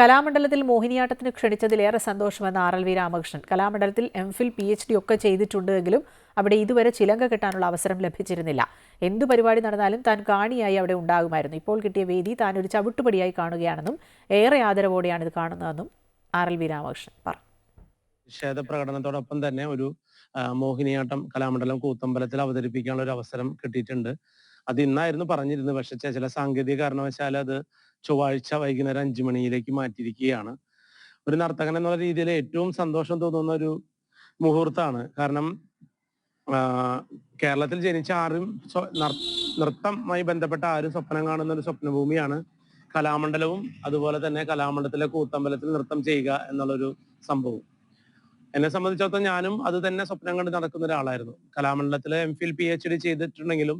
കലാമണ്ഡലത്തിൽ മോഹിനിയാട്ടത്തിന് ക്ഷണിച്ചതിലേറെ സന്തോഷമെന്ന് ആർ എൽ വി രാമകൃഷ്ണൻ. കലാമണ്ഡലത്തിൽ M Phil P H D ഒക്കെ ചെയ്തിട്ടുണ്ടെങ്കിലും അവിടെ ഇതുവരെ ചിലങ്ക കിട്ടാനുള്ള അവസരം ലഭിച്ചിരുന്നില്ല. എന്തു പരിപാടി നടന്നാലും താൻ കാണിയായി അവിടെ ഉണ്ടാകുമായിരുന്നു. ഇപ്പോൾ കിട്ടിയ വേദി താൻ ഒരു ചവിട്ടുപടിയായി കാണുകയാണെന്നും ഏറെ ആദരവോടെയാണ് ഇത് കാണുന്നതെന്നും ആർ എൽ വി രാമകൃഷ്ണൻ പറഞ്ഞു. നിഷേധ പ്രകടനത്തോടൊപ്പം തന്നെ ഒരു മോഹിനിയാട്ടം കലാമണ്ഡലം കൂത്തമ്പലത്തിൽ അവതരിപ്പിക്കാനുള്ള ഒരു അവസരം കിട്ടിയിട്ടുണ്ട്. അത് ഇന്നായിരുന്നു പറഞ്ഞിരുന്നത്. പക്ഷെ ചില സാങ്കേതിക കാരണവശാൽ അത് ചൊവ്വാഴ്ച വൈകുന്നേരം അഞ്ചു മണിയിലേക്ക് മാറ്റിയിരിക്കുകയാണ്. ഒരു നർത്തകൻ എന്നുള്ള രീതിയിൽ ഏറ്റവും സന്തോഷം തോന്നുന്ന ഒരു മുഹൂർത്തമാണ്. കാരണം കേരളത്തിൽ ജനിച്ച ആരും നൃത്തമായി ബന്ധപ്പെട്ട ആരും സ്വപ്നം കാണുന്ന ഒരു സ്വപ്നഭൂമിയാണ് കലാമണ്ഡലവും അതുപോലെ തന്നെ കലാമണ്ഡലത്തിലെ കൂത്തമ്പലത്തിൽ നൃത്തം ചെയ്യുക എന്നുള്ളൊരു സംഭവം എന്നെ സംബന്ധിച്ചിടത്തോളം ഞാനും അത് തന്നെ സ്വപ്നം കണ്ട് നടക്കുന്ന ഒരാളായിരുന്നു. കലാമണ്ഡലത്തിലെ M Phil P H D ചെയ്തിട്ടുണ്ടെങ്കിലും